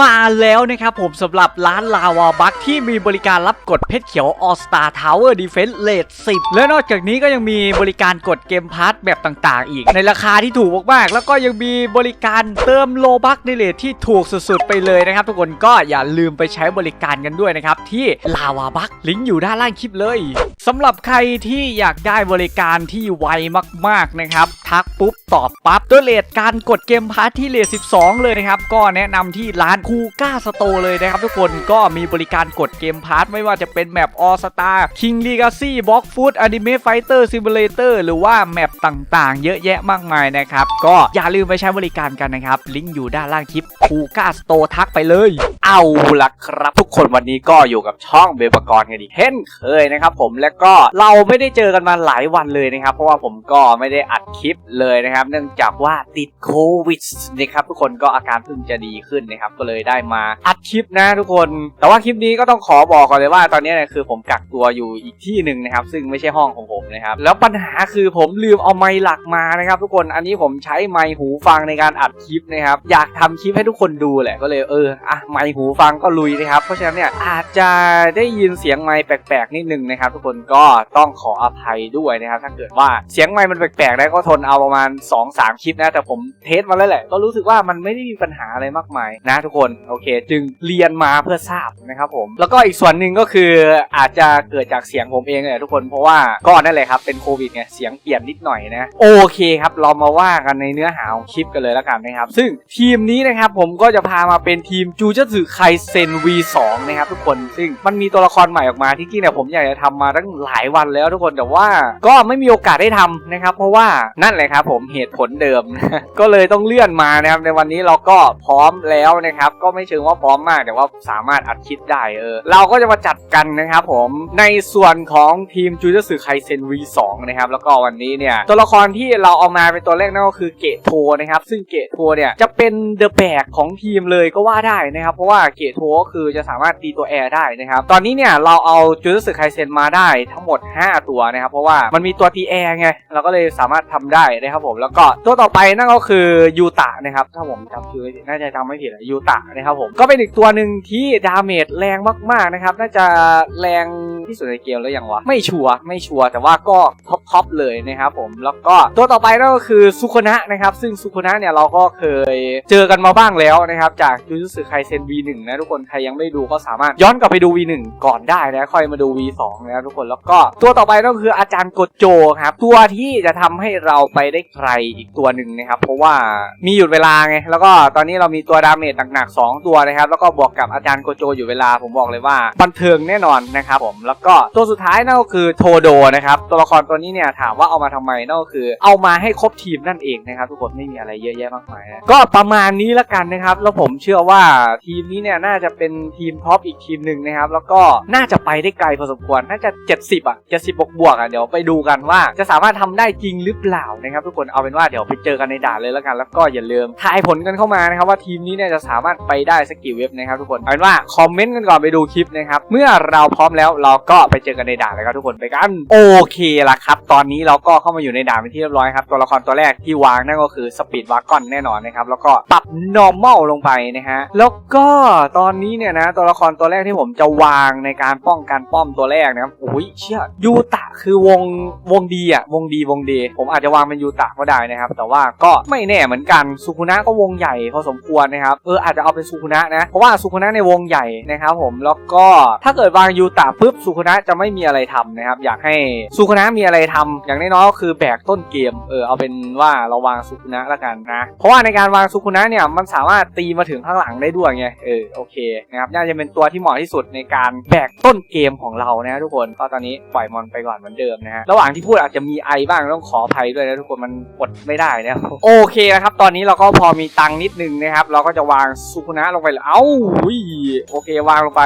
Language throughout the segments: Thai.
มาแล้วนะครับผมสำหรับร้านลาวาบัคที่มีบริการรับกดเพชรเขียว All Star Tower Defense Rate 10และนอกจากนี้ก็ยังมีบริการกดเกมพาร์ทแบบต่างๆ อีก ในราคาที่ถูกมากๆ แล้วก็ยังมีบริการเติมโลบัคในเลทที่ถูกสุดๆ ไปเลยนะครับ ทุกคนก็อย่าลืมไปใช้บริการกันด้วยนะครับ ที่ลาวาบัคลิงก์อยู่ด้านล่างคลิปเลย สำหรับใครที่อยากได้บริการที่ไวมากๆนะครับ ทักปุ๊บตอบปั๊บด้วยเลทการกดเกมพาร์ทที่เลท12 เลยนะครับ ก็แนะนำที่ร้านคูก้าสโตเลยนะครับทุกคนก็มีบริการกดเกมพาร์ทไม่ว่าจะเป็นแมปออสตาคิงลีกาซี่บ็อกฟูดอนิเมะไฟเตอร์ซิมูเลเตอร์หรือว่าแมปต่างๆ เยอะแยะมากมายนะครับ ก็อย่าลืมไปใช้บริการกันนะครับ ลิงก์อยู่ด้านล่างคลิปคูก้าสโตทักไปเลย เอาละครับ ทุกคนวันนี้ก็อยู่กับช่องเบลปกรณ์กันอีกเช่นเคยนะครับผมและก็เราไม่ได้เจอกันมาหลายวันเลยนะครับ เพราะว่าผมก็ไม่ได้อัดคลิปเลยนะครับ เนื่องจากว่าติดโควิดนะครับทุกคนก็อาการเพิ่งจะดีขึ้นนะครับ ก็เลยได้มาอัดคลิปนะทุกคน แต่ว่าคลิปนี้ก็ต้องขอบอกก่อนเลยว่า ตอนนี้เนี่ยคือผมกักตัวอยู่อีกที่หนึ่งนะครับ ซึ่งไม่ใช่ห้องของผมนะครับ แล้วปัญหาคือผมลืมเอาไมค์หลักมานะครับ ทุกคนอันนี้ผมใช้ไมค์หูฟังในการอัดคลิปนะครับ อยากทำคลิปให้ทุกคนดูแหละก็เลยเอออะไมค์หูฟังก็ลุยนะครับ เพราะฉะนั้นเนี่ยอาจจะได้ยินเสียงไมค์แปลกๆนิดนึงนะครับ ทุกคนก็ต้องขออภัยด้วยนะครับ ถ้าเกิดว่าเสียงไมค์มันแปลกๆได้ก็ทนเอาประมาณ 2-3 คลิปนะแต่ผมเทสมาแล้วแหละ ก็รู้สึกว่ามันไม่ได้มีปัญหาอะไรมากมายนะทุกคนโอเค จึงเรียนมาเพื่อทราบนะครับผมแล้วก็อีกส่วนหนึ่งก็คืออาจจะเกิดจากเสียงผมเองเลยทุกคนเพราะว่าก็นั่นแหละครับเป็นโควิดไงเสียงเปลี่ยนนิดหน่อยนะโอเคครับเรามาว่ากันในเนื้อหาของคลิปกันเลยแล้วกันนะครับ ซึ่งทีมนี้นะครับผมก็จะพามาเป็นทีมจูจัตสึไคเซน V2 นะครับทุกคนซึ่งมันมีตัวละครใหม่ออกมาที่จริงเนี่ยผมอยากจะทำมาตั้งหลายวันแล้วทุกคนแต่ว่าก็ไม่มีโอกาสได้ทำนะครับ เพราะว่านั่นแหละครับผมเหตุผลเดิม ก็เลยต้องเลื่อนมานะครับในวันนี้เราก็พร้อมแล้วนะครับ ก็ไม่เชิงว่าพร้อมมากแต่ว่าสามารถอัดคลิปได้เออเราก็จะมาจัดกันนะครับผมในส่วนของทีมจูจัตสึไคเซน V2 นะครับแล้วก็วันนี้เนี่ยตัวละครที่เราเอามาเป็นตัวแรกนั่นก็คือเกตโทนะครับซึ่งเกตโทเนี่ยจะเป็นเดอะแบกของทีมเลยก็ว่าได้นะครับเพราะว่าาเกตโทก็คือจะสามารถตีตัวแอร์ได้นะครับ ตอนนี้เนี่ยเราเอาจูจัตสึไคเซนมาได้ทั้งหมด 5 ตัวนะครับ เพราะว่ามันมีตัวตีแอร์ไง เราก็เลยสามารถทำได้นะครับผม แล้วก็ตัวต่อไปนั่นก็คือยูตะนะครับ ถ้าผมจำชื่อน่าจะจำไม่ผิดอะยูตะนะครับผม ก็เป็นอีกตัวหนึ่งที่ดาเมจแรงมากๆนะครับ น่าจะแรงที่สุดในเกมแล้วอยังวะ ไม่ชัวร์ ไม่ชัวร์ แต่ว่าก็ท็อปทอปเลยนะครับผม แล้วก็ตัวต่อไปนั่นก็คือซุโคนะนะครับ ซึ่งซุโคนะเนี่ยเราก็เคยเจอกันมาบ้างแล้วนะครับ จากจูจูสึไคเซน V1 นะทุกคนใครยังไม่ดูก็สามารถย้อนกลับไปดู V1 ก่อนได้นะค่อยมาดู V2 นะทุกคนแล้วก็ตัวต่อไปนั่นก็คืออาจารย์โกโจครับตัวที่จะทำให้เราไปได้ไกลอีกตัวหนึ่งนะครับ เพราะว่ามีหยุดเวลาไงแล้วก็ตอนนี้เรามีตัวดาเมจหนักๆสองตัวนะครับ แล้วก็บวกกับอาจารย์โกโจอยู่เวลาผมบอกเลยว่าบันเทิงแน่นอนนะครับผมแล้วก็ตัวสุดท้ายนั่นก็คือโทโดนะครับตัวละครตัวนี้เนี่ยถามว่าเอามาทำไมนั่นก็คือ เอามาให้ครบทีมนั่นเองนะครับทุกคนไม่มีอะไรเยอะแยะมากมายก็ประมาณนี้ละกันนะครับ แล้วผมเชื่อว่าทีมนี้เนี่ยน่าจะเป็นทีมท็อปอีกทีมหนึ่งนะครับ แล้วก็น่าจะไปได้ไกลพอสมควร น่าจะ 70 อะ 70บวกบวกอะ เดี๋ยวไปดูกันว่าจะสามารถทำได้จริงหรือเปล่านะครับ ทุกคนเอาเป็นว่าเดี๋ยวไปเจอกันในด่านเลยและกัน แล้วก็อย่าลืมทายผลกันเข้ามานะครับว่าทีมนี้เนี่ยจะสามารถไปได้สักกี่เว็บนะครับทุกคนเอาเป็นว่าคอมเมนต์กันก่อนไปดูคลิปนะครับเมื่อเราพร้อมแล้วเราก็ไปเจอกันในด่านเลยครับทุกคนไปกันโอเคละครับ ตอนนี้เราก็เข้ามาอยู่ในด่านเป็นที่เรียบร้อยครับตัวละครตัวแรกที่วางนั่นก็คือสปีดวากอนแน่นอนนะครับแล้วก็ปรับ normal ลงไปนะฮะแล้วก็ตอนนี้เนี่ยนะตัวละครตัวแรกที่ผมจะวางในการป้องกันป้อมตัวแรกนะครับโอ้ยเชี่ยยูตะคือวงวงดีอะวงดีวงดีผมอาจจะวางเป็นยูตะก็ได้นะครับ แต่ว่าก็ไม่แน่เหมือนกันสุคุนะก็วงใหญ่พอสมควรนะครับเอออาจจะเอาเป็นสุคุนะนะเพราะว่าสุคุนะในวงใหญ่นะครับผมแล้วก็ถ้าเกิดวางยูตะปุ๊บสุคุนะจะไม่มีอะไรทำนะครับอยากให้สุคุนะมีอะไรทำอย่างน้อยๆก็คือแบกต้นเกมเออเอาเป็นว่าเราวางสุคุนะละกันนะ เพราะว่าในการวางสุคุนะเนี่ยมันสามารถตีมาถึงข้างหลังได้ด้วยไงเออโอเคนะครับน่าจะเป็นตัวที่เหมาะที่สุดในการแบกต้นเกมของเรานะทุกคนก็ตอนนี้ปล่อยมอนไปก่อนเหมือนเดิมนะฮะระหว่างที่พูดอาจจะมีไอบ้างต้องขออภัยด้วยนะทุกคนมันอดไม่ได้นะโอเคนะครับตอนนี้เราก็พอมีตังค์นิดนึงนะครับ เราก็จะวางสุขุนะลงไปเลยเอ้าโอเควางลงไป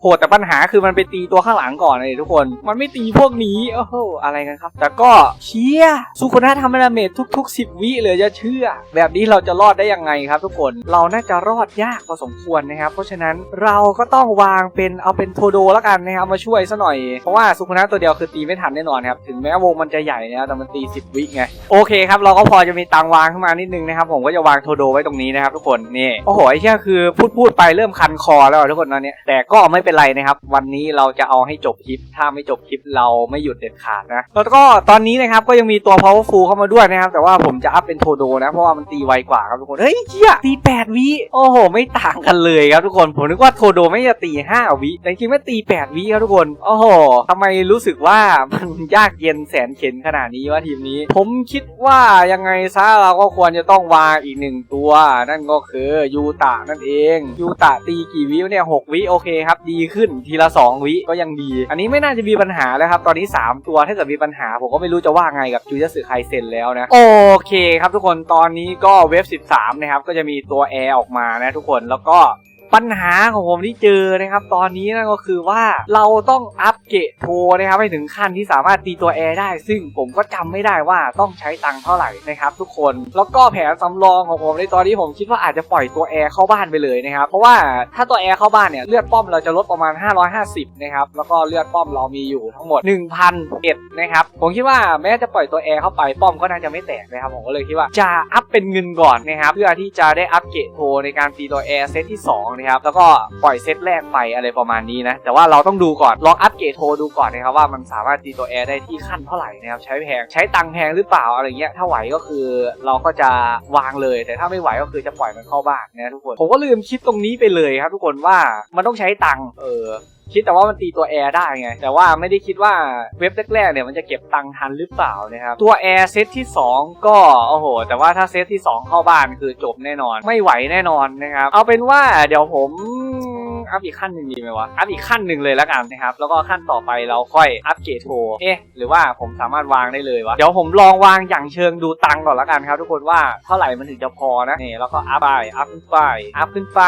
โหดแต่ปัญหาคือมันไปตีตัวข้างหลังก่อนเลยทุกคน มันไม่ตีพวกนี้โอ้โหอะไรกันครับ แต่ก็เชียสุคุนะทำดาเมจทุกๆ 10 วิเลยจะเชื่อ แบบนี้เราจะรอดได้ยังไงครับทุกคนเราน่าจะรอดยากพอสมควรนะครับ เพราะฉะนั้นเราก็ต้องวางเป็นเอาเป็นโทโดแล้วกันนะครับมาช่วยซะหน่อยเพราะว่าสุคุนะตัวเดียวคือตีไม่ทันแน่นอนครับถึงแม้วงมันจะใหญ่นะครับแต่มันตี 10 วิไงโอเคครับเราก็พอจะมีตังวางขึ้นมานิดนึงนะครับผมก็จะวางโทโดไว้ตรงนี้นะครับทุกคนนี่โอ้โหไอ้เชี่ยคือพูดพูดไปเริ่มคันคอแล้วทุกคนตอนนี้แต่ก็ไม่เป็นไรนะครับ วันนี้เราจะเอาให้จบคลิป ถ้าไม่จบคลิปเราไม่หยุดเด็ดขาดนะ แล้วก็ตอนนี้นะครับก็ยังมีตัว powerful เข้ามาด้วยนะครับ แต่ว่าผมจะอัพเป็นโทโดนะ เพราะว่ามันตีไวกว่าครับทุกคน เฮ้ยเชี่ยตี8วิ โอ้โห ไม่ต่างกันเลยครับทุกคน ผมนึกว่าโทโดไม่จะตี5วิแต่จริงๆไม่ตี8วิครับทุกคน โอ้โหทำไมรู้สึกว่ามันยากเย็นแสนเข็นขนาดนี้วะทีมนี้ ผมคิดว่ายังไงซะเราก็ควรจะต้องวางอีกหนึ่งตัว นั่นก็คือยูตะนั่นเองยูตะตีกี่วิเนี่ยหกวิโอเคครับดีขึ้นทีละสองวิก็ยังดี อันนี้ไม่น่าจะมีปัญหาแล้วครับ ตอนนี้ 3 ตัวถ้าเกิดมีปัญหา ผมก็ไม่รู้จะว่าไงกับจูเจสึไคเซนแล้วนะ โอเคครับทุกคนตอนนี้ก็เว็บ 13 นะครับ ก็จะมีตัวแอร์ออกมานะทุกคนแล้วก็ ปัญหาของผมที่เจอนะครับ ตอนนี้นั่นก็คือว่าเราต้องอัปเกรดโทรนะครับให้ถึงขั้นที่สามารถตีตัวแอร์ได้ ซึ่งผมก็จำไม่ได้ว่าต้องใช้ตังค์เท่าไหร่นะครับทุกคน แล้วก็แผนสำรองของผมในตอนนี้ผมคิดว่าอาจจะปล่อยตัวแอร์เข้าบ้านไปเลยนะครับ เพราะว่าถ้าตัวแอร์เข้าบ้านเนี่ยเลือดป้อมเราจะลดประมาณ 550 นะครับ แล้วก็เลือดป้อมเรามีอยู่ทั้งหมด 1,001นะครับ ผมคิดว่าแม้จะปล่อยตัวแอร์เข้าไปป้อมก็น่าจะไม่แตกนะครับ ผมก็เลยคิดว่าจะอัพเป็นเงินก่อนนะครับ เพื่อที่จะได้อัปเกรดโทรในการตีตัวแอร์เซตที่สองนะครับแล้วก็ปล่อยเซตแรกไปอะไรประมาณนี้นะแต่ว่าเราต้องดูก่อนลองอัปเกรดโทรดูก่อนนะครับว่ามันสามารถตีตัวแอร์ได้ที่ขั้นเท่าไหร่นะครับใช้แพงใช้ตังแพงหรือเปล่าอะไรเงี้ยถ้าไหวก็คือเราก็จะวางเลย แต่ถ้าไม่ไหวก็คือจะปล่อยมันเข้าบ้านนะทุกคนผมก็ลืมคิดตรงนี้ไปเลยครับทุกคนว่ามันต้องใช้ตังเออ คิดแต่ว่ามันตีตัวแอร์ได้ไง แต่ว่าไม่ได้คิดว่าเว็บแรกๆเนี่ยมันจะเก็บตังค์ทันหรือเปล่านะครับ ตัวแอร์เซตที่ 2 ก็โอ้โห แต่ว่าถ้าเซตที่ 2 เข้าบ้านคือจบแน่นอน ไม่ไหวแน่นอนนะครับ เอาเป็นว่าเดี๋ยวผม อัพอีกขั้นหนึ่งดีไหมวะ อัพอีกขั้นหนึ่งเลยแล้วกันนะครับ แล้วก็ขั้นต่อไปเราค่อยอัพเกรดโทเอ๊ะ หรือว่าผมสามารถวางได้เลยวะ เดี๋ยวผมลองวางอย่างเชิงดูตังก่อนแล้วกันครับ ทุกคนว่าเท่าไหร่มันถึงจะพอนะนี่แล้วก็อัพไป อัพขึ้นไป อัพขึ้นไป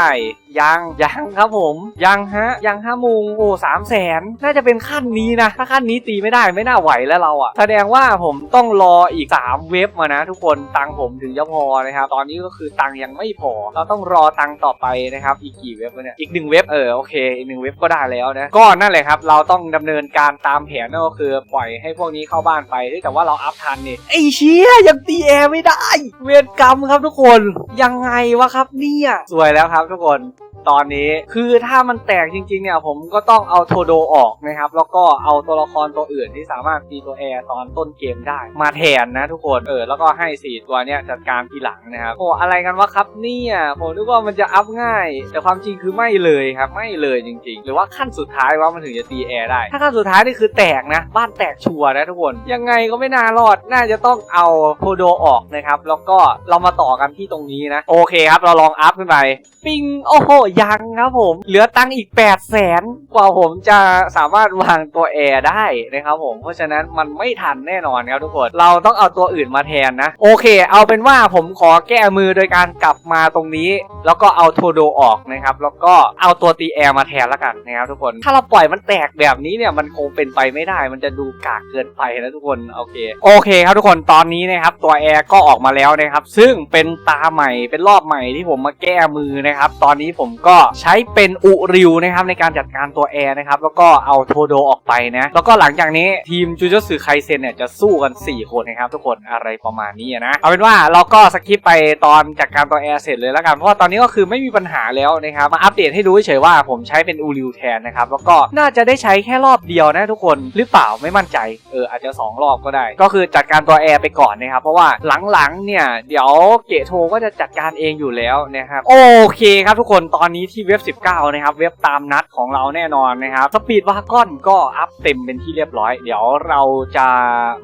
ยังยังครับผม ยังฮะ ยังห้าโมงโอ้สามแสนน่าจะเป็นขั้นนี้นะ ถ้าขั้นนี้ตีไม่ได้ไม่น่าไหวแล้วเราอะแสดงว่าผมต้องรออีก 3 เว็บมานะ ทุกคนตังผมถึงจะพอนะครับ ตอนนี้ก็คือตังยังไม่พอ เราต้องรอตังต่อไปนะครับ อีกกี่เว็บเนี่ย อีกหนึ่งเว็บเออโอเคอีกหนึ่งเว็บก็ได้แล้วนะก็นั่นแหละครับ เราต้องดำเนินการตามแผนนั่นก็คือปล่อยให้พวกนี้เข้าบ้านไปเฮ้ยแต่ว่าเราอัพทันนี่ไอ้เชี่ยยังตีแอร์ไม่ได้ เวรกรรมครับทุกคนยังไงวะครับเนี่ยสวยแล้วครับทุกคน ตอนนี้ คือถ้ามันแตกจริงๆเนี่ยผมก็ต้องเอาโทโดออกนะครับ แล้วก็เอาตัวละครตัวอื่นที่สามารถตีตัวแอร์ตอนต้นเกมได้ มาแทนนะทุกคนเออแล้วก็ให้ 4 ตัวเนี่ยจัดการทีหลังนะครับโอ้อะไรกันวะครับเนี่ยผมนึกว่ามันจะอัพง่าย แต่ความจริงคือไม่เลยครับไม่เลยจริง ๆ หรือว่าขั้นสุดท้ายว่ามันถึงจะตีแอร์ได้ถ้าขั้นสุดท้ายนี่คือแตกนะบ้านแตกชัวร์นะทุกคนยังไงก็ไม่น่ารอดน่าจะต้องเอาโทโดออกนะครับแล้วก็เรามาต่อกันที่ตรงนี้นะโอเคครับเราลองอัพขึ้นไป ปิงโอ้โหยังครับผม เหลือตังค์อีก8 0 0แสนกว่าผมจะสามารถวางตัวแอร์ได้นะครับผม เพราะฉะนั้นมันไม่ทันแน่นอนครับทุกคน เราต้องเอาตัวอื่นมาแทนนะ โอเค เอาเป็นว่าผมขอแก้มือโดยการกลับมาตรงนี้ แล้วก็เอาโทโดออกนะครับ แล้วก็เอาตัวตีแอร์มาแทนแล้วกันนะครับทุกคน ถ้าเราปล่อยมันแตกแบบนี้เนี่ยมันคงเป็นไปไม่ได้ มันจะดูกากเกินไปนะทุกคน โอเค โอเคครับทุกคน ตอนนี้นะครับตัวแอร์ก็ออกมาแล้วนะครับ ซึ่งเป็นตาใหม่ เป็นรอบใหม่ที่ผมมาแก้มือนะครับ ตอนนี้ผมก็ใช้เป็นอุริวนะครับในการจัดการตัวแอร์นะครับแล้วก็เอาโทโดออกไปนะแล้วก็หลังจากนี้ทีมจูจสึไคเซนเนี่ยจะสู้กัน 4 คนนะครับทุกคนอะไรประมาณนี้นะเอาเป็นว่าเราก็สกิปไปตอนจัดการตัวแอร์เสร็จเลยแล้วกันเพราะว่าตอนนี้ก็คือไม่มีปัญหาแล้วนะครับมาอัปเดตให้ดูเฉยว่าผมใช้เป็นอูริวแทนนะครับแล้วก็น่าจะได้ใช้แค่รอบเดียวนะทุกคนหรือเปล่าไม่มั่นใจเอออาจจะ 2 รอบก็ได้ ก็คือจัดการตัวแอร์ไปก่อนนะครับเพราะว่าหลังๆเนี่ยเดี๋ยวเกะโทก็จะจัดการเองอยู่แล้วนะครับโอเคครับทุกคนตอนนี้ที่เว็บ 19 นะครับ เว็บตามนัดของเราแน่นอนนะครับสปีดวากอนก็อัพเต็มเป็นที่เรียบร้อย เดี๋ยวเราจะ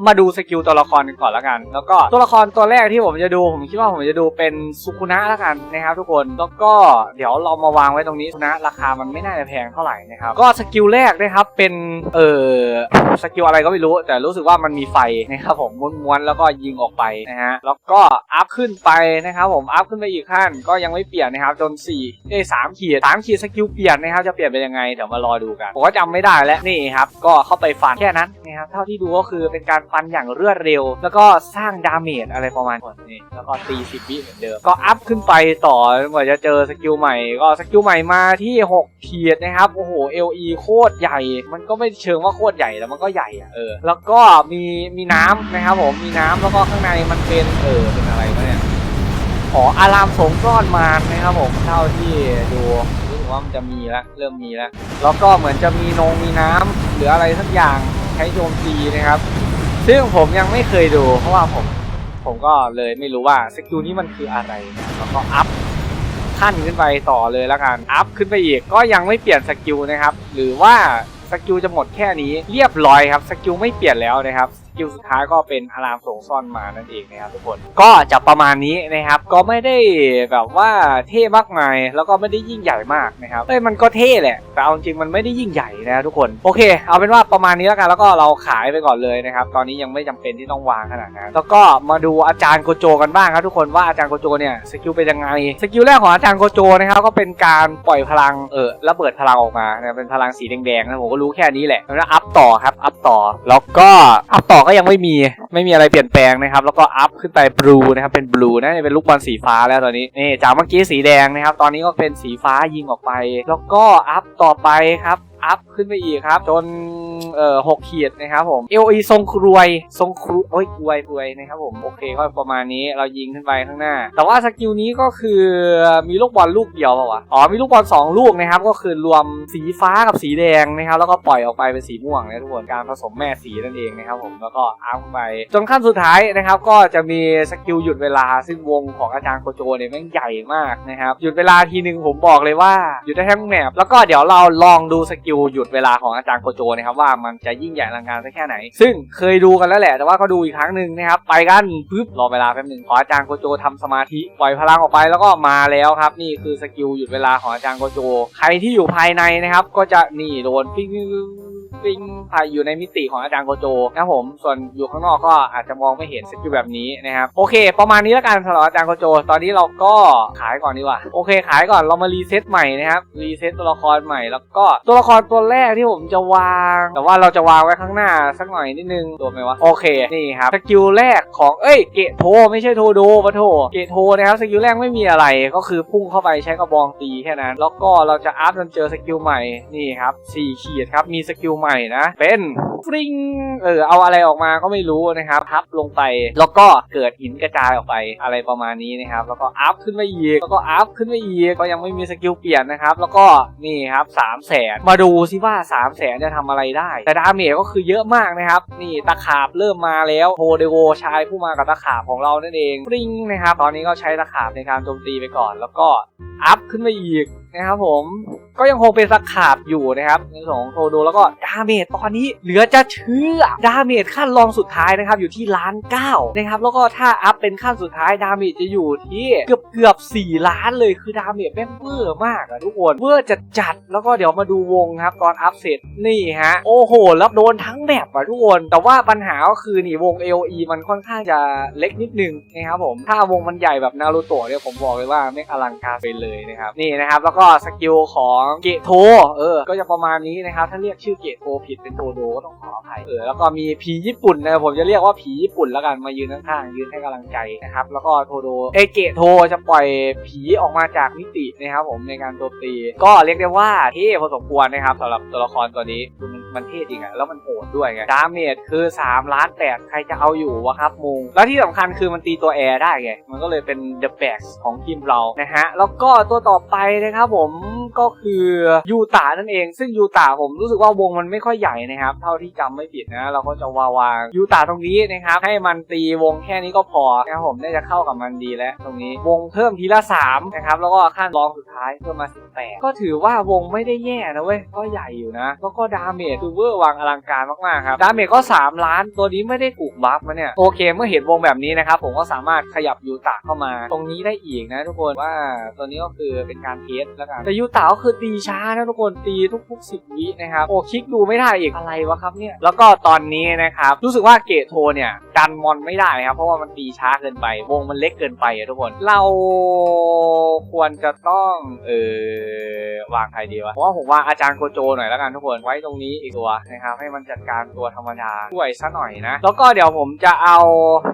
มาดูสกิลตัวละครกันก่อนละกัน แล้วก็ตัวละครตัวแรกที่ผมจะดู ผมคิดว่าผมจะดูเป็นสุคุนะละกันนะครับทุกคนแล้วก็เดี๋ยวเรามาวางไว้ตรงนี้สุคุนะราคามันไม่น่าจะแพงเท่าไหร่นะครับก็สกิลแรกนะครับเป็นเออสกิลอะไรก็ไม่รู้ แต่รู้สึกว่ามันมีไฟนะครับผมม้วนๆแล้วก็ยิงออกไปนะฮะแล้วก็อัพขึ้นไปนะครับผมอัพขึ้นไปอีกขั้นก็ยังไม่เปลี่ยนนะครับจน4ได้3ขีด3ขีดสกิลเปลี่ยนนะครับจะเปลี่ยนเป็นยังไงเดี๋ยวมารอดูกันผมก็จำไม่ได้แล้วนี่ครับก็เข้าไปฟันแค่นั้นนะครับเท่าที่ดูก็คือเป็นการฟันอย่างรวดเร็ว แล้วก็สร้างดาเมจอะไรประมาณนี้แล้วก็ตี10วิเหมือนเดิมก็อัพขึ้นไปต่อจนกว่าจะเจอสกิลใหม่ก็สกิลใหม่มาที่6ขีดนะครับโอ้โห LE โคตรใหญ่ มันก็ไม่เชิงว่าโคตรใหญ่แต่มันก็ใหญ่อะเออแล้วก็มีมีน้ำนะครับผมมีน้ำแล้วก็ข้างในมันเป็นเออเป็นอะไร ขออารามสงซ่อนมารนะครับผมเท่าที่ดูรู้สึกว่ามันจะมีแล้วเริ่มมีแล้วแล้วก็เหมือนจะมีนงมีน้ำหรืออะไรสักอย่างใช้โจมตีนะครับ ซึ่งผมยังไม่เคยดู เพราะว่าผมผมก็เลยไม่รู้ว่าสกิลนี้มันคืออะไรนะแล้วก็อัพขั้นขึ้นไปต่อเลยแล้วกันอัพขึ้นไปอีกก็ยังไม่เปลี่ยนสกิลนะครับ หรือว่าสกิลจะหมดแค่นี้เรียบร้อยครับสกิลไม่เปลี่ยนแล้วนะครับ กิลสุดท้ายก็เป็นอารามสงซ่อนมานั่นเองนะครับทุกคน ก็จะประมาณนี้นะครับ ก็ไม่ได้แบบว่าเท่มากมาย แล้วก็ไม่ได้ยิ่งใหญ่มากนะครับเอ้ยมันก็เท่แหละ แต่เอาจริงมันไม่ได้ยิ่งใหญ่นะทุกคน โอเค เอาเป็นว่าประมาณนี้แล้วกัน แล้วก็เราขายไปก่อนเลยนะครับ ตอนนี้ยังไม่จำเป็นที่ต้องวางขนาดนั้น แล้วก็มาดูอาจารย์โกโจกันบ้างครับทุกคนว่าอาจารย์โกโจเนี่ยสกิลเป็นยังไง สกิลแรกของอาจารย์โกโจนะครับก็เป็นการปล่อยพลัง เออระเบิดพลังออกมานะเป็นพลังสีแดงๆนะผมก็รู้แค่นี้แหละแล้วอัพต่อครับ อัพต่อ แล้วก็อัพต่อก็ยังไม่มีไม่มีอะไรเปลี่ยนแปลงนะครับ แล้วก็อัพขึ้นไปบลูนะครับเป็นบลูนะเป็นลูกบอลสีฟ้าแล้วตอนนี้นี่จากเมื่อกี้สีแดงนะครับ ตอนนี้ก็เป็นสีฟ้ายิงออกไป แล้วก็อัพต่อไปครับ อัพขึ้นไปอีกครับ จน เอ่อหกขีดนะครับผม LE ทรงครวยทรงครุโอ้ยครวยรวยนะครับผมโอเคก็ประมาณนี้เรายิงขึ้นไปข้างหน้า แต่ว่าสกิลนี้ก็คือมีลูกบอลลูกเดียวเปล่าวะอ๋อมีลูกบอลสองลูกนะครับก็คือรวมสีฟ้ากับสีแดงนะครับแล้วก็ปล่อยออกไปเป็นสีม่วงนะทุกคนการผสมแม่สีนั่นเองนะครับผมแล้วก็อัพไปจนขั้นสุดท้ายนะครับก็จะมีสกิลหยุดเวลาซึ่งวงของอาจารย์โคโจเนี่ยแม่งใหญ่มากนะครับหยุดเวลาทีหนึ่งผมบอกเลยว่าหยุดได้ทั้งแมปแล้วก็เดี๋ยวเราลองดูสกิลหยุดเวลาของอาจารย์โคโจนะครับว่ามันจะยิ่งใหญ่อลังการสักแค่ไหน ซึ่งเคยดูกันแล้วแหละ แต่ว่าก็ดูอีกครั้งหนึ่งนะครับ ไปกันปึ๊บรอเวลาแป๊บหนึ่งขออาจารย์โกโจทำสมาธิปล่อยพลังออกไปแล้วก็มาแล้วครับ นี่คือสกิลหยุดเวลาของอาจารย์โกโจ ใครที่อยู่ภายในนะครับ ก็จะนี่โดนปิ๊ง ปิ้งภายอยู่ในมิติของอาจารย์โกโจนะครับผมส่วนอยู่ข้างนอกก็อาจจะมองไม่เห็นสกิลแบบนี้นะครับโอเค ประมาณนี้แล้วกันสำหรับอาจารย์โกโจ ตอนนี้เราก็ขายก่อนดีกว่าโอเค ขายก่อนเรามารีเซ็ตใหม่นะครับรีเซ็ตตัวละครใหม่แล้วก็ตัวละครตัวแรกที่ผมจะวาง แต่ว่าเราจะวางไว้ข้างหน้าสักหน่อยนิดนึงตัวไหมวะโอเคนี่ครับสกิลแรกของเอ้ยเกตโทไม่ใช่โทโดปะโทเกตโทนะครับสกิลแรกไม่มีอะไรก็คือพุ่งเข้าไปใช้กระบองตีแค่นั้น แล้วก็เราจะอัพจนเจอสกิลใหม่นี่ครับ4ขีดครับมีสกิลใหม่นะ เป็นฟริงเออเอาอะไรออกมาก็ไม่รู้นะครับพับลงไป แล้วก็เกิดหินกระจายออกไปอะไรประมาณนี้นะครับ แล้วก็อัพขึ้นมาอีกแล้วก็อัพขึ้นมาอีกก็ยังไม่มีสกิลเปลี่ยนนะครับ แล้วก็นี่ครับ3 0 0แสนมาดูซิว่า3 0 0แสนจะทำอะไรได้ แต่ดาเมจก็คือเยอะมากนะครับ นี่ตะขาบเริ่มมาแล้วโฮเดโวชายผู้มากับตะขาบของเรานั่นเองฟริงนะครับ ตอนนี้ก็ใช้ตะขาบในการโจมตีไปก่อน แล้วก็อัพขึ้นมาอีก นะครับผมก็ยังคงเป็นสขาบอยู่นะครับในส่วนของโทโดแล้วก็ดาเมจตอนนี้เหลือจะเชื่อดาเมจขั้นรองสุดท้ายนะครับอยู่ที่ล้านเก้านะครับแล้วก็ถ้าอัพเป็นขั้นสุดท้ายดาเมจจะอยู่ที่เกือบเกือบสี่ล้านเลยคือดาเมจแม่งเวอร์มากอะทุกคนเวอร์จัดจัดแล้วก็เดี๋ยวมาดูวงครับตอนอัพเสร็จนี่ฮะโอ้โหแล้วโดนทั้งแบบอะทุกคนแต่ว่าปัญหาก็คือนี่วง AOE มันค่อนข้างจะเล็กนิดนึงนะครับผมถ้าวงมันใหญ่แบบนารูโตะเนี่ยผมบอกเลยว่าไม่งอลังการไปเลยนะครับนี่นะครับแล้วก็สกิลของเกโทเออ ก็จะประมาณนี้นะครับ ถ้าเรียกชื่อเกะโทผิดเป็นโทโดก็ต้องขออภัยเออแล้วก็มีผีญี่ปุ่นนะครับผมจะเรียกว่าผีญี่ปุ่นแล้วกันมายืนข้างๆยืนให้กำลังใจนะครับแล้วก็โทโดเอเกะโทจะปล่อยผีออกมาจากมิตินะครับผมในการโจมตี ก็เรียกได้ว่าเท่พอสมควรนะครับสำหรับตัวละครตัวนี้คือ มันเท่อีกอะแล้วมันโหดด้วยไงดาเมจคือ3ล้านแปดใครจะเอาอยู่วะครับมุง แล้วที่สำคัญคือมันตีตัวแอร์ได้ไง มันก็เลยเป็น the best ของทีมเรานะฮะ แล้วก็ตัวต่อไปนะครับผมก็คือยูตานั่นเอง ซึ่งยูตาผมรู้สึกว่าวงมันไม่ค่อยใหญ่นะครับ เท่าที่จำไม่ผิดนะ เราก็จะวาวางยูตาตรงนี้นะครับ ให้มันตีวงแค่นี้ก็พอนะครับผมน่าจะเข้ากับมันดีแล้ว ตรงนี้วงเพิ่มทีละ3นะครับแล้วก็ขั้นรองสุดท้ายเพิ่มมา18ก็ถือว่าวงไม่ได้แย่นะเว้ยก็ใหญ่อยู่นะแล้วก็ดาเมจคือเวอร์วังอลังการมากๆครับดาเมจก็ 3 ล้าน ตัวนี้ไม่ได้ถูกบัฟมาเนี่ยโอเค เมื่อเห็นวงแบบนี้นะครับผมก็สามารถขยับยูตาเข้ามา ตรงนี้ได้อีกนะ ทุกคนว่าตัวนี้ก็คือเป็นการเทสแล้วกันแต่ยูตะก็คือตีช้านะทุกคนตีทุกๆสิบวินะครับโอ้คลิกดูไม่ได้อีกอะไรวะครับเนี่ยแล้วก็ตอนนี้นะครับรู้สึกว่าเกตโทเนี่ยดันมอนไม่ได้ครับเพราะว่ามันตีช้าเกินไปวงมันเล็กเกินไปอะทุกคน เราควรจะต้องเออวางใครดีวะเพราะว่าผมว่าอาจารย์โกโจหน่อยแล้วกันทุกคนไว้ตรงนี้อีกตัวนะครับให้มันจัดการตัวธรรมดาด้วยซะหน่อยนะ แล้วก็เดี๋ยวผมจะเอา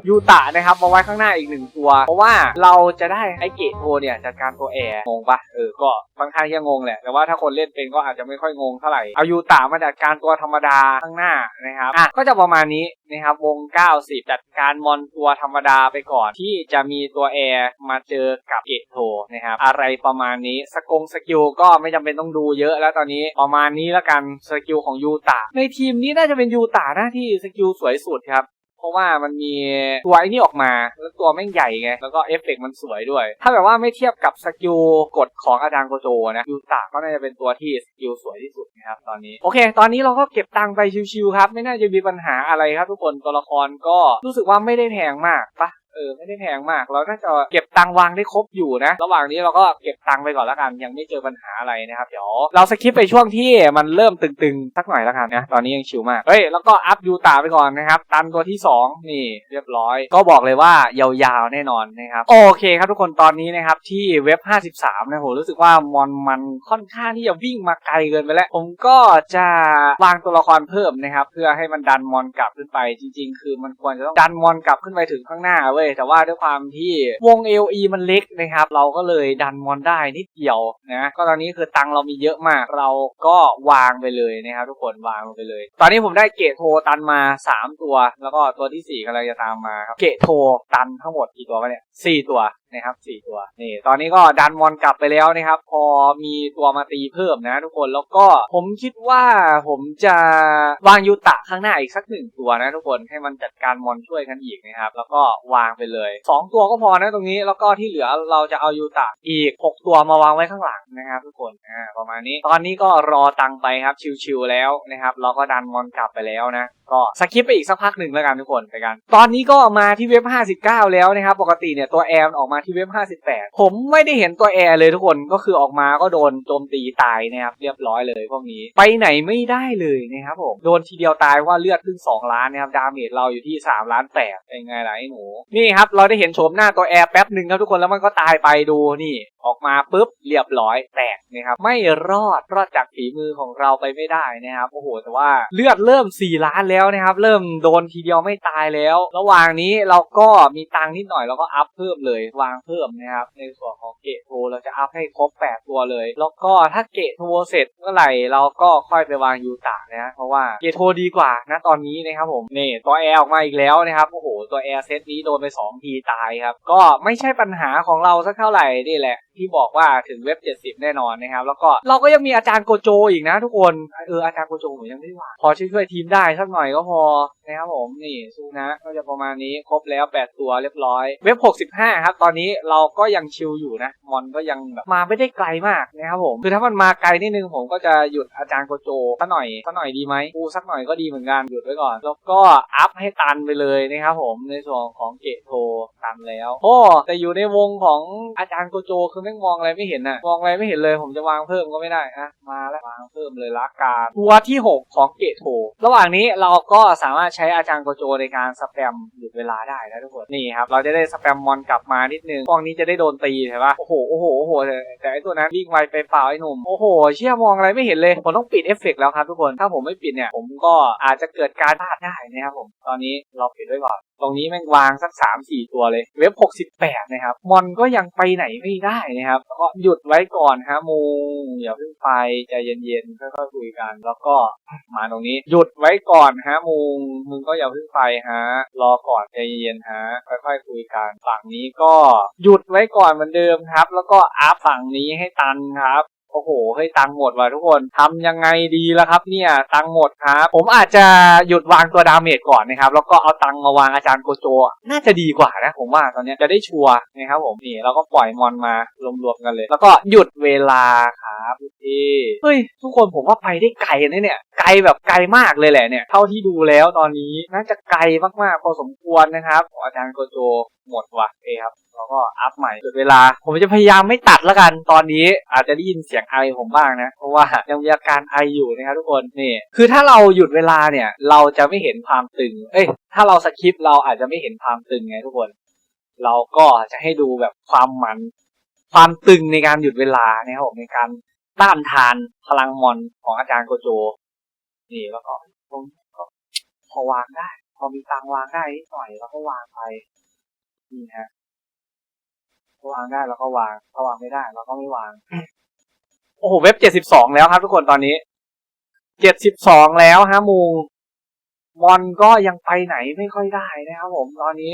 ยูตะนะครับมาไว้ข้างหน้าอีกหนึ่งตัว เพราะว่าเราจะได้ไอเกตโทเนี่ยจัดการตัวแอร์งงปะเออก็ ค่อนข้างที่จะงงแหละ แต่ว่าถ้าคนเล่นเป็นก็อาจจะไม่ค่อยงงเท่าไหร่ เอายูตะมาจัดการตัวธรรมดาข้างหน้านะครับอะก็จะประมาณนี้นะครับ วง 90 จัดการมอนตัวธรรมดาไปก่อน ที่จะมีตัวแอร์มาเจอกับเกตโทนะครับ อะไรประมาณนี้ สกงสกิลก็ไม่จำเป็นต้องดูเยอะแล้วตอนนี้ประมาณนี้แล้วกัน สกิลของยูตะในทีมนี้น่าจะเป็นยูตะนะที่สกิลสวยสุดครับ เพราะว่ามันมีตัวไอ้นี่ออกมา แล้วตัวแม่งใหญ่ไง แล้วก็เอฟเฟกต์มันสวยด้วย ถ้าแบบว่าไม่เทียบกับสกิลกดของอาจารย์โกโจนะยูตะก็น่าจะเป็นตัวที่สกิลสวยที่สุดนะครับตอนนี้ โอเค ตอนนี้เราก็เก็บตังค์ไปชิวๆครับ ไม่น่าจะมีปัญหาอะไรครับทุกคน ตัวละครก็รู้สึกว่าไม่ได้แพงมากปะ เออไม่ได้แพงมากเราน่าจะเก็บตังค์วางได้ครบอยู่นะ ระหว่างนี้เราก็เก็บตังค์ไปก่อนแล้วกันยังไม่เจอปัญหาอะไรนะครับเดี๋ยวเราสคิปไปช่วงที่มันเริ่มตึงๆสักหน่อยแล้วกันนะตอนนี้ยังชิวมากเฮ้ยแล้วก็อัพยูตาไปก่อนนะครับตันตัวที่ 2 นี่เรียบร้อย ก็บอกเลยว่ายาวๆแน่นอนนะครับโอเคครับทุกคนตอนนี้นะครับที่เว็บ 53 นะผมรู้สึกว่ามอนมันค่อนข้างที่จะวิ่งมาไกลเกินไปแล้ว ผมก็จะวางตัวละครเพิ่มนะครับเพื่อให้มันดันมอนกลับขึ้นไปจริง ๆ คือมันควรจะต้องดันมอนกลับขึ้นไปถึงข้างหน้าเว้ยแต่ว่าด้วยความที่วง LE มันเล็กนะครับ เราก็เลยดันมอนได้นิดเดียวนะ ก็ตอนนี้คือตังเรามีเยอะมาก เราก็วางไปเลยนะครับทุกคนวางลงไปเลย ตอนนี้ผมได้เกตโทตันมา 3 ตัว แล้วก็ตัวที่4กำลังจะตามมาครับ เกตโทตันทั้งหมดกี่ตัววะเนี่ยสี่ตัว นะครับสี่ตัวนี่ตอนนี้ก็ดันมอนกลับไปแล้วนะครับ พอมีตัวมาตีเพิ่มนะทุกคนแล้วก็ผมคิดว่าผมจะวางยูตะข้างหน้าอีกสักหนึ่งตัวนะทุกคนให้มันจัดการมอนช่วยกันอีกนะครับแล้วก็วางไปเลย 2 ตัวก็พอนะตรงนี้แล้วก็ที่เหลือเราจะเอายูตะอีก 6 ตัวมาวางไว้ข้างหลังนะครับทุกคนอ่าประมาณนี้ ตอนนี้ก็รอตังไปครับชิวๆแล้วนะครับ เราก็ดันมอนกลับไปแล้วนะก็สคิปไปอีกสักพักหนึ่งแล้วกันทุกคนไปกัน ตอนนี้ก็มาที่เว็บ 59 แล้วนะครับ ปกติเนี่ยตัวแอร์ออกมาที่เว็บ 58 ผมไม่ได้เห็นตัวแอร์เลยทุกคนก็คือออกมาก็โดนโจมตีตายนะครับเรียบร้อยเลยพวกนี้ ไปไหนไม่ได้เลยนะครับผมโดนทีเดียวตายว่าเลือดขึ้น2ล้านนะครับดาเมจเราอยู่ที่ 3 ล้านแปดเป็นไงล่ะไอ้หนูนี่ครับเราได้เห็นโฉมหน้าตัวแอร์แป๊บหนึ่งครับทุกคนแล้วมันก็ตายไปดูนี่ ออกมาปุ๊บเรียบร้อยแตกนะครับไม่รอดรอดจากฝีมือของเราไปไม่ได้นะครับโอ้โหแต่ว่าเลือดเริ่ม 4 ล้านแล้วนะครับ เริ่มโดนทีเดียวไม่ตายแล้ว ระหว่างนี้เราก็มีตังค์นิดหน่อยเราก็อัพเพิ่มเลยวางเพิ่มนะครับในส่วนของเกตโทเราจะอัพให้ครบ 8 ตัวเลย แล้วก็ถ้าเกตโทเสร็จเมื่อไหร่เราก็ค่อยไปวางยูตะนะเพราะว่าเกตโทดีกว่านะตอนนี้นะครับผมนี่ตัวแอร์ออกมาอีกแล้วนะครับโอ้โหตัวแอร์เซตนี้โดนไป 2 ทีตายครับก็ไม่ใช่ปัญหาของเราสักเท่าไหร่นี่แหละที่บอกว่าถึงเว็บ70แน่นอนนะครับ แล้วก็เราก็ยังมีอาจารย์โกโจอีกนะทุกคนเอออาจารย์โกโจผมยังไม่ได้วางพอช่วยทีมได้สักหน่อยก็พอนะครับผมนี่สู้นะ ก็จะประมาณนี้ครบแล้ว8ตัวเรียบร้อย เว็บ65ครับ ตอนนี้เราก็ยังชิลอยู่นะมอนก็ยังแบบมาไม่ได้ไกลมากนะครับผมคือถ้ามันมาไกลนิดนึงผมก็จะหยุดอาจารย์โกโจสักหน่อยสักหน่อยดีไหมกูสักหน่อยก็ดีเหมือนกันหยุดไว้ก่อน แล้วก็อัพให้ตันไปเลยนะครับผมในส่วนของเกตโทตันแล้วโอ้แต่อยู่ในวงของอาจารย์โกโจคือไม่งมองอะไรไม่เห็นน่ะ มองอะไรไม่เห็นเลยผมจะวางเพิ่มก็ไม่ได้อะมาแล้ววางเพิ่มเลยละกันตัวที่ 6 ของเกตโทระหว่างนี้เราก็สามารถใช้อาจารย์โกโจในการสแปมหยุดเวลาได้นะทุกคนนี่ครับเราจะได้สแปมมอนกลับมานิดนึงพวกนี้จะได้โดนตีใช่ปะโอ้โหโอ้โหโอ้โหแต่ไอตัวนั้นวิ่งไวไปเปล่าไอ้หนุ่มโอ้โหเชี่ยมองอะไรไม่เห็นเลยผมต้องปิดเอฟเฟกต์แล้วครับทุกคนถ้าผมไม่ปิดเนี่ยผมก็อาจจะเกิดการพลาดได้นะครับผมตอนนี้เราปิดไว้ก่อน ตรงนี้แม่งวางสัก3 4ตัวเลย เว็บ68นะครับ มอนก็ยังไปไหนไม่ได้นะครับก็หยุดไว้ก่อนฮะมูอย่าเพิ่งไปใจเย็นๆค่อยๆคุยกัน แล้วก็มาตรงนี้ หยุดไว้ก่อนฮะมูมึงก็อย่าเพิ่งไปฮะรอก่อนใจเย็นๆฮะค่อยๆคุยกันฝั่งนี้ก็หยุดไว้ก่อนเหมือนเดิมครับ แล้วก็อัพฝั่งนี้ให้ตันครับ โอ้โหเฮ้ยตังหมดว่ะทุกคนทำยังไงดีล่ะครับ เนี่ยตังหมดครับผมอาจจะหยุดวางตัวดาเมจก่อนนะครับ แล้วก็เอาตังมาวางอาจารย์โกโจ น่าจะดีกว่านะ ผมว่าตอนนี้จะได้ชัวร์นะครับผมนี่เราก็ปล่อยมอนมารวมๆกันเลย แล้วก็หยุดเวลาครับพี่เฮ้ยทุกคนผมว่าไปได้ไกลนะเนี่ย ไกลแบบไกลมากเลยแหละเนี่ยเท่าที่ดูแล้วตอนนี้น่าจะไกลมากๆพอสมควรนะครับอาจารย์โกโจหมดว่ะเอครับ ก็อัพใหม่หยุดเวลา ผมจะพยายามไม่ตัดแล้วกันตอนนี้ อาจจะได้ยินเสียงไอผมบ้างนะ เพราะว่ายังมีอาการไออยู่นะครับทุกคนนี่คือถ้าเราหยุดเวลาเนี่ย เราจะไม่เห็นความตึง เอ้ยถ้าเราสคริปต์เราอาจจะไม่เห็นความตึงไงทุกคน เราก็จะให้ดูแบบความมัน ความตึงในการหยุดเวลานะครับผมในการต้านทานพลังมอนของอาจารย์โกโจ นี่แล้วก็ก็พอวางได้ พอมีตังวางได้นิดหน่อยแล้วก็วางไปนี่ฮะ วางได้แล้วก็วางถ้าวางไม่ได้เราก็ไม่วาง โอ้โหเว็บเจ็ดสิบสองแล้วครับ ทุกคนตอนนี้เจ็ดสิบสองแล้วฮะมูมอนก็ยังไปไหนไม่ค่อยได้นะครับผมตอนนี้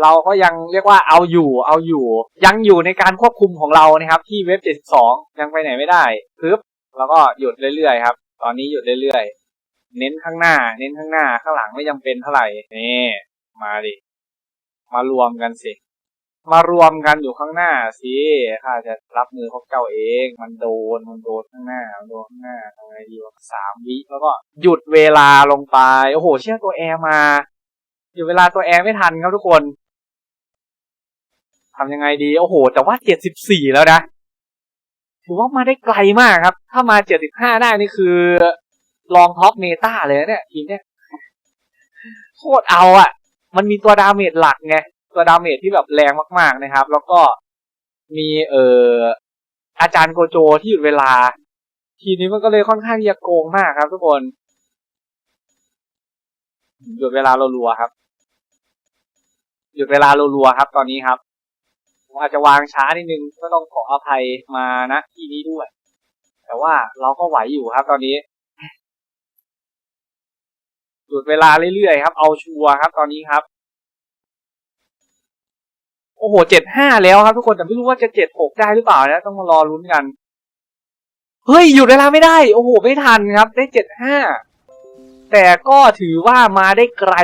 เราก็ยังเรียกว่าเอาอยู่ เอาอยู่ ยังอยู่ในการควบคุมของเรานะครับ ที่เว็บเจ็ดสิบสองยังไปไหนไม่ได้ปึ๊บแล้วก็หยุดเรื่อยๆครับ ตอนนี้หยุดเรื่อยๆเน้นข้างหน้า เน้นข้างหน้าข้างหลังไม่จำเป็นเท่าไหร่นี่มาดิมารวมกันสิ มารวมกันอยู่ข้างหน้าสิข้าจะรับมือพวกเจ้าเอง มันโดน มันโดนข้างหน้า มันโดนข้างหน้าทำไงดีวะสามวิ แล้วก็หยุดเวลาลงไป โอ้โห เชื่อตัวแอร์มา หยุดเวลาตัวแอร์ไม่ทันครับทุกคนทำยังไงดี โอ้โห แต่ว่าเจ็ดสิบสี่แล้วนะ ถือว่ามาได้ไกลมากครับ ถ้ามาเจ็ดสิบห้าได้นี่คือลองท็อปเมตาเลยเนี่ยทีมเนี่ย โคตรเอาอะ มันมีตัวดาเมจหลักไง ตัวดาเมจที่แบบแรงมากๆนะครับ แล้วก็มีเอ่ออาจารย์โกโจที่หยุดเวลา ทีนี้มันก็เลยค่อนข้างจะโกงมากครับ ทุกคนหยุดเวลารัวๆครับ หยุดเวลารัวๆครับ ตอนนี้ครับผมอาจจะวางช้านิดนึงก็ต้องขออภัยมาณที่นี้ด้วย แต่ว่าเราก็ไหวอยู่ครับ ตอนนี้หยุดเวลาเรื่อยๆครับ เอาชัวร์ครับ ตอนนี้ครับ โอ้โหเจ็ดห้าแล้วครับ ทุกคนแต่ไม่รู้ว่าจะเจ็ดหกได้หรือเปล่านะ ต้องมารอลุ้นกัน เฮ้ยหยุดเวลาไม่ได้ โอ้โห ไม่ทันครับ ได้เจ็ดห้า แต่ก็ถือว่ามาได้ไกล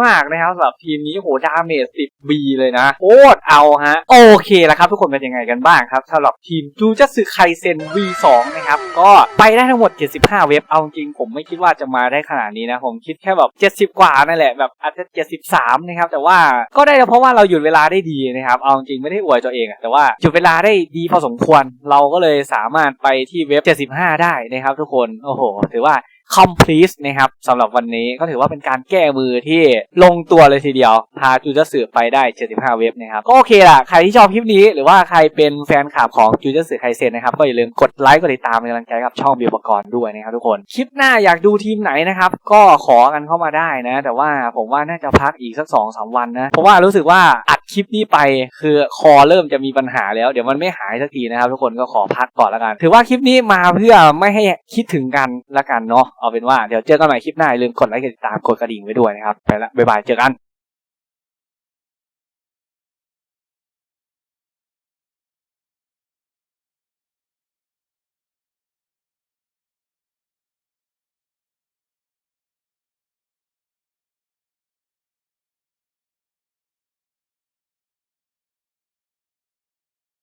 มากๆนะครับสำหรับทีมนี้โหดาเมจ 10B เลยนะโคตรเอาฮะ โอเคแล้วครับทุกคนเป็นยังไงกันบ้างครับสำหรับทีมจูจัสึไคเซน V2 นะครับ ก็ไปได้ทั้งหมด 75 เว็บ เอาจริงผมไม่คิดว่าจะมาได้ขนาดนี้นะ ผมคิดแค่แบบ 70 กว่านั่นแหละแบบอาจจะ 73 นะครับ แต่ว่าก็ได้เพราะว่าเราหยุดเวลาได้ดีนะครับ เอาจริงไม่ได้อวยตัวเองอะแต่ว่าหยุดเวลาได้ดีพอสมควร เราก็เลยสามารถไปที่เว็บ 75 ได้นะครับ ทุกคน โอ้โห ถือว่า complete นะครับสำหรับวันนี้ก็ถือว่าเป็นการแก้มือที่ลงตัวเลยทีเดียว พาจูเจสืบไปได้ 75 เว็บนะครับก็โอเคล่ะ ใครที่ชอบคลิปนี้ หรือว่าใครเป็นแฟนคลับของจูเจสือไคเซนนะครับ ก็อย่าลืมกดไลค์กดติดตามเป็นกำลังใจกับช่องบิวปกรณ์ด้วยนะครับทุกคน คลิปหน้าอยากดูทีมไหนนะครับ ก็ขอกันเข้ามาได้นะ แต่ว่าผมว่าน่าจะพักอีกสัก2อสวันนะเพราะว่ารู้สึกว่าอัด คลิปนี้ไปคือคอเริ่มจะมีปัญหาแล้วเดี๋ยวมันไม่หายสักทีนะครับ ทุกคนก็ขอพักก่อนแล้วกัน ถือว่าคลิปนี้มาเพื่อไม่ให้คิดถึงกันละกันเนาะเอาเป็นว่าเดี๋ยวเจอกันใหม่คลิปหน้าอย่าลืมกดไลค์กดติดตามกดกระดิ่งไว้ด้วยนะครับไปละบ๊ายบายเจอกัน